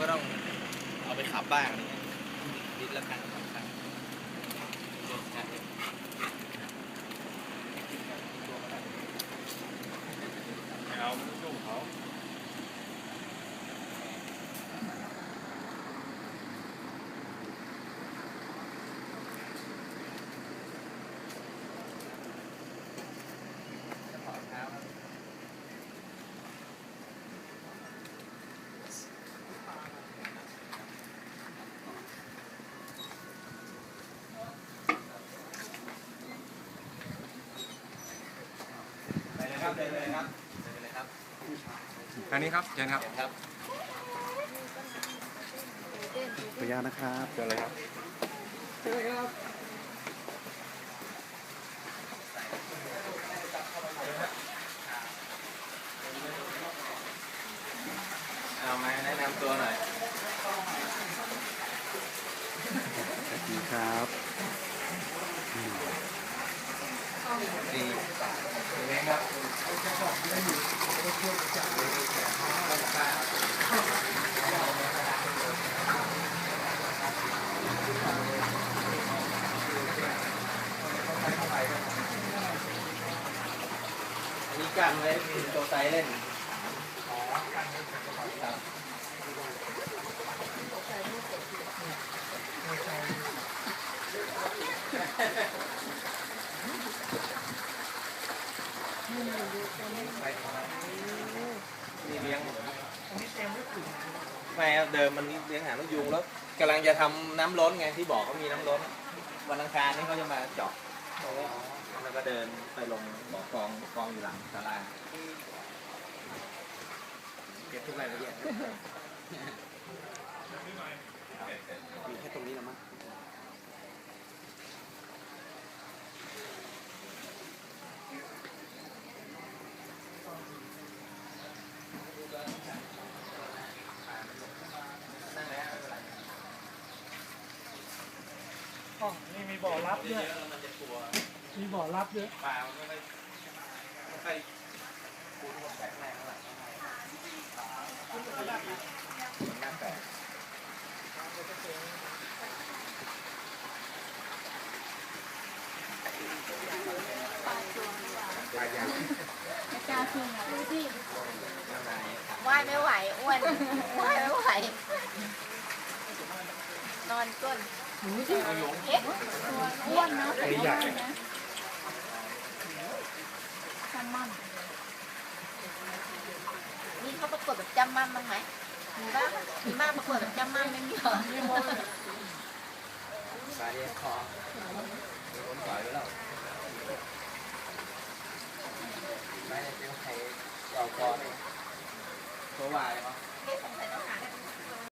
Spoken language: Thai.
ก็ต้องเอาไปขับบ้างอะไรเงี้ยลิดละกันงสองครั้งเดินกันเลย เอาจุ่มเขา จะถอดเท้าครับ ไป เลยครับเดินไปเลยครับเดินไปเลยครับทางนี้ครับเชิญครับเชิญครับขออนุญาตนะครับเชิญเลยครับเอามาแนะนำตัวหน่อยสวัสดีครับดีดีไหมครับอั นี่กันไว้เป็ตัวไซเล่นอ๋อกันเลยตัวไซเล่น ไม่เดิมมันเลี้ยงหางนกยูงแล้วกำลังจะทำน้ำล้นไงที่บอกเขามีน้ำล้น วันอังคารนี่เขาจะมาเจาะแล้วก็เดินไปลงบ่อกองกองอยู่หลังศาลาเก็บทุกรายละเอียดครับ มีแค่ตรงนี้แล้วมั้ง นั่งแล้วไม่เป็นไร ห้องนี่มีบ่อรับเยด้วยอะมันจะกลัวมีบ่อรับด้วยปลาไม่ไม่ค่อยคุ้นแปลกแรงเท่าไหร่มันน่าแปลกปลายางไม่กล้าขึ้นอะดูสิข้างในว่ายไม่ไหวอ้วนว่ายไม่ไหวนอนก้น อ้วนนะแต่ก็ว่นะจำมั่มนี่เขาประกวดแบบจำมั่มบ้างไหมมีบ้างมีบ้างประกวดแบบจำมั่มไม่มีเหรอปลายคอคนปล่อยไว้แล้วไม่ได้เป็นใครเอาคอเลยตัววายมั้งไม่สงสัยต้องหา